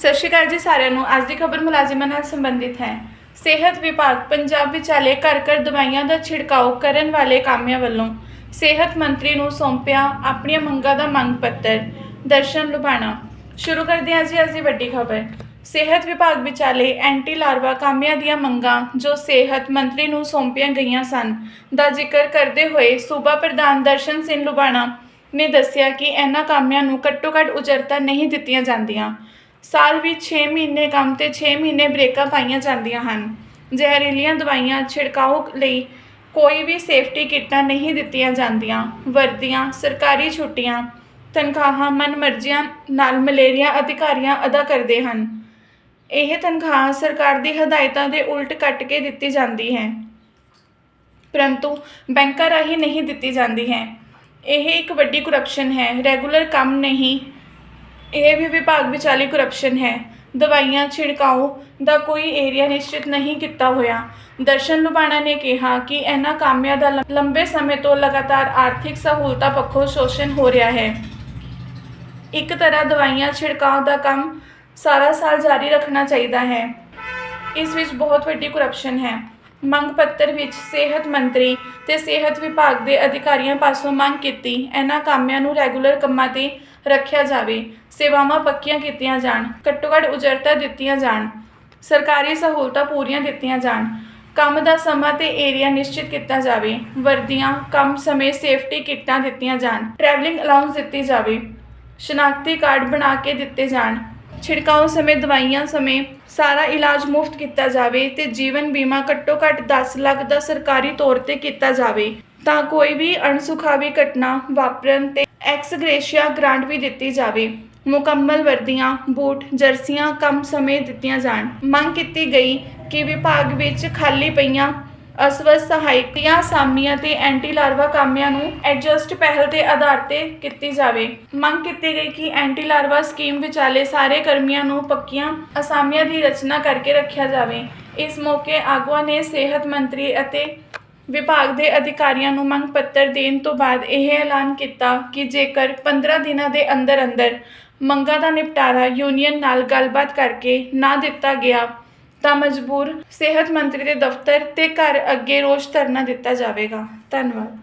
ਸਤਿ ਸ਼੍ਰੀ ਅਕਾਲ ਜੀ ਸਾਰਿਆਂ ਨੂੰ। ਅੱਜ ਦੀ ਖਬਰ ਮੁਲਾਜ਼ਮਾਂ ਨਾਲ ਸੰਬੰਧਿਤ ਹੈ। ਸਿਹਤ ਵਿਭਾਗ ਪੰਜਾਬ ਵਿਚਾਲੇ ਘਰ ਘਰ ਦਵਾਈਆਂ ਦਾ ਛਿੜਕਾਓ ਕਰਨ ਵਾਲੇ ਕਾਮਿਆਂ ਵੱਲੋਂ ਸਿਹਤ ਮੰਤਰੀ ਨੂੰ ਸੌਂਪਿਆ ਆਪਣੀਆਂ ਮੰਗਾਂ ਦਾ ਮੰਗ ਪੱਤਰ, ਦਰਸ਼ਨ ਲੁਬਾਣਾ ਸ਼ੁਰੂ ਕਰਦੇ ਹਾਂ ਜੀ ਅੱਜ ਦੀ ਵੱਡੀ ਖਬਰ। ਸਿਹਤ ਵਿਭਾਗ ਵਿਚਾਲੇ ਐਂਟੀ ਲਾਰਵਾ ਕਾਮਿਆਂ ਦੀਆਂ ਮੰਗਾਂ ਜੋ ਸਿਹਤ ਮੰਤਰੀ ਨੂੰ ਸੌਂਪੀਆਂ ਗਈਆਂ ਸਨ, ਦਾ ਜ਼ਿਕਰ ਕਰਦੇ ਹੋਏ ਸੂਬਾ ਪ੍ਰਧਾਨ ਦਰਸ਼ਨ ਸਿੰਘ ਲੁਬਾਣਾ ਨੇ ਦੱਸਿਆ ਕਿ ਇਹਨਾਂ ਕਾਮਿਆਂ ਨੂੰ ਘੱਟੋ-ਘੱਟ ਉਜਰਤਾ ਨਹੀਂ ਦਿੱਤੀਆਂ ਜਾਂਦੀਆਂ। ਸਾਲ ਵਿੱਚ 6 ਮਹੀਨੇ ਕੰਮ ਤੇ 6 ਮਹੀਨੇ ਬ੍ਰੇਕਾਂ ਪਾਈਆਂ ਜਾਂਦੀਆਂ ਹਨ। ਜ਼ਹਿਰੀਲੀਆਂ ਦਵਾਈਆਂ, ਛਿੜਕਾਓ ਲਈ ਕੋਈ ਵੀ ਸੇਫਟੀ ਕਿੱਟਾਂ ਨਹੀਂ ਦਿੱਤੀਆਂ ਜਾਂਦੀਆਂ। ਵਰਦੀਆਂ, ਸਰਕਾਰੀ ਛੁੱਟੀਆਂ, ਤਨਖਾਹਾਂ ਮਨਮਰਜ਼ੀਆਂ ਨਾਲ ਮਲੇਰੀਆ ਅਧਿਕਾਰੀਆਂ ਅਦਾ ਕਰਦੇ ਹਨ। ਇਹ ਤਨਖਾਹ ਸਰਕਾਰ ਦੀ ਹਦਾਇਤਾਂ ਦੇ ਉਲਟ ਕੱਟ ਕੇ ਦਿੱਤੀ ਜਾਂਦੀ ਹੈ। ਪਰੰਤੂ ਬੈਂਕਾਂ ਰਾਹੀਂ ਨਹੀਂ ਦਿੱਤੀ ਜਾਂਦੀ ਹੈ। ਇਹ ਇੱਕ ਵੱਡੀ ਕਰਪਸ਼ਨ ਹੈ। ਰੈਗੂਲਰ ਕੰਮ ਨਹੀਂ ਇਹ ਵੀ ਵਿਭਾਗ ਵਿਚਾਲੇ ਕਰਪਸ਼ਨ ਹੈ। ਦਵਾਈਆਂ, ਛਿੜਕਾਓ ਦਾ ਕੋਈ ਏਰੀਆ ਨਿਸ਼ਚਿਤ ਨਹੀਂ ਕੀਤਾ ਹੋਇਆ। ਦਰਸ਼ਨ ਲੁਬਾਣਾ ਨੇ ਕਿਹਾ ਕਿ ਇਹਨਾਂ ਕਾਮਿਆਂ ਦਾ ਲੰ- ਲੰਬੇ ਸਮੇਂ ਤੋਂ ਲਗਾਤਾਰ ਆਰਥਿਕ ਸਹੂਲਤਾਂ ਪੱਖੋਂ ਸ਼ੋਸ਼ਣ ਹੋ ਰਿਹਾ ਹੈ। ਇੱਕ ਤਰ੍ਹਾਂ ਦਵਾਈਆਂ, ਛਿੜਕਾਓ ਦਾ ਕੰਮ ਸਾਰਾ ਸਾਲ ਜਾਰੀ ਰੱਖਣਾ ਚਾਹੀਦਾ ਹੈ। ਇਸ ਵਿੱਚ ਬਹੁਤ ਵੱਡੀ ਕਰਪਸ਼ਨ ਹੈ। ਮੰਗ ਪੱਤਰ ਵਿੱਚ ਸਿਹਤ ਮੰਤਰੀ ਤੇ ਸਿਹਤ ਵਿਭਾਗ ਦੇ ਅਧਿਕਾਰੀਆਂ ਪਾਸੋਂ ਮੰਗ ਕੀਤੀ, ਇਹਨਾਂ ਕਾਮਿਆਂ ਨੂੰ ਰੈਗੂਲਰ ਕੰਮਾਂ ਤੇ ਰੱਖਿਆ ਜਾਵੇ, ਸੇਵਾਵਾਂ ਪੱਕੀਆਂ ਕੀਤੀਆਂ ਜਾਣ, ਘੱਟੋ-ਘੱਟ ਉਜਰਤਾ ਦਿੱਤੀਆਂ ਜਾਣ, ਸਰਕਾਰੀ ਸਹੂਲਤਾਂ ਪੂਰੀਆਂ ਦਿੱਤੀਆਂ ਜਾਣ, ਕੰਮ ਦਾ ਸਮਾਂ ਤੇ ਏਰੀਆ ਨਿਸ਼ਚਿਤ ਕੀਤਾ ਜਾਵੇ, ਵਰਦੀਆਂ, ਕੰਮ ਸਮੇਂ ਸੇਫਟੀ ਕਿੱਟਾਂ ਦਿੱਤੀਆਂ ਜਾਣ, ਟਰੈਵਲਿੰਗ ਅਲਾਉਂਸ ਦਿੱਤੀ ਜਾਵੇ, ਸ਼ਨਾਖਤੀ ਕਾਰਡ ਬਣਾ ਕੇ ਦਿੱਤੇ ਜਾਣ ਛਿੜਕਾਓ ਸਮੇਂ, ਦਵਾਈਆਂ ਸਮੇਂ ਸਾਰਾ ਇਲਾਜ ਮੁਫਤ ਕੀਤਾ ਜਾਵੇ ਤੇ ਜੀਵਨ ਬੀਮਾ ਘੱਟੋ ਘੱਟ 10 ਲੱਖ ਦਾ ਸਰਕਾਰੀ ਤੌਰ ਤੇ ਕੀਤਾ ਜਾਵੇ, ਤਾਂ ਕੋਈ ਵੀ ਅਣਸੁਖਾਵੀ ਘਟਨਾ ਵਾਪਰਨ ਤੇ ਐਕਸ ਗ੍ਰੇਸ਼ੀਆ ਗ੍ਰਾਂਟ ਵੀ ਦਿੱਤੀ ਜਾਵੇ। ਮੁਕੰਮਲ ਵਰਦੀਆਂ, ਬੂਟ, ਜਰਸੀਆਂ ਕਮ ਸਮੇਂ ਦਿੱਤੀਆਂ ਜਾਣ। ਮੰਗ ਕੀਤੀ ਗਈ ਕਿ ਵਿਭਾਗ ਵਿੱਚ ਖਾਲੀ ਪਈਆਂ ਅਸਵਸਥ ਸਹਾਇਕੀਆਂ ਸਾਮੀਆਂ ਤੇ ਐਂਟੀ ਲਾਰਵਾ ਕਾਮਿਆਂ ਨੂੰ ਐਡਜਸਟ ਪਹਿਲ ਦੇ ਆਧਾਰ ਤੇ ਕੀਤੀ ਜਾਵੇ। ਮੰਗ ਕੀਤੀ ਗਈ ਕਿ ਐਂਟੀ ਲਾਰਵਾ ਸਕੀਮ ਵਿਚਾਲੇ ਸਾਰੇ ਕਰਮੀਆਂ ਨੂੰ ਪੱਕੀਆਂ ਅਸਾਮੀਆਂ ਦੀ ਰਚਨਾ ਕਰਕੇ ਰੱਖਿਆ ਜਾਵੇ। ਇਸ ਮੌਕੇ ਆਗੂਆਂ ਨੇ ਸਿਹਤ ਮੰਤਰੀ ਅਤੇ ਵਿਭਾਗ ਦੇ ਅਧਿਕਾਰੀਆਂ ਨੂੰ ਮੰਗ ਪੱਤਰ ਦੇਣ ਤੋਂ ਬਾਅਦ ਇਹ ਐਲਾਨ ਕੀਤਾ ਕਿ ਜੇਕਰ 15 ਦਿਨਾਂ ਦੇ ਅੰਦਰ ਅੰਦਰ ਮੰਗਾਂ ਦਾ ਨਿਪਟਾਰਾ ਯੂਨੀਅਨ ਨਾਲ ਗੱਲਬਾਤ ਕਰਕੇ ਨਾ ਦਿੱਤਾ ਗਿਆ ਤਾਂ ਮਜਬੂਰ ਸਿਹਤ ਮੰਤਰੀ ਦੇ ਦਫ਼ਤਰ ਤੇ ਘਰ ਅੱਗੇ ਰੋਸ ਧਰਨਾ ਦਿੱਤਾ ਜਾਵੇਗਾ। ਧੰਨਵਾਦ।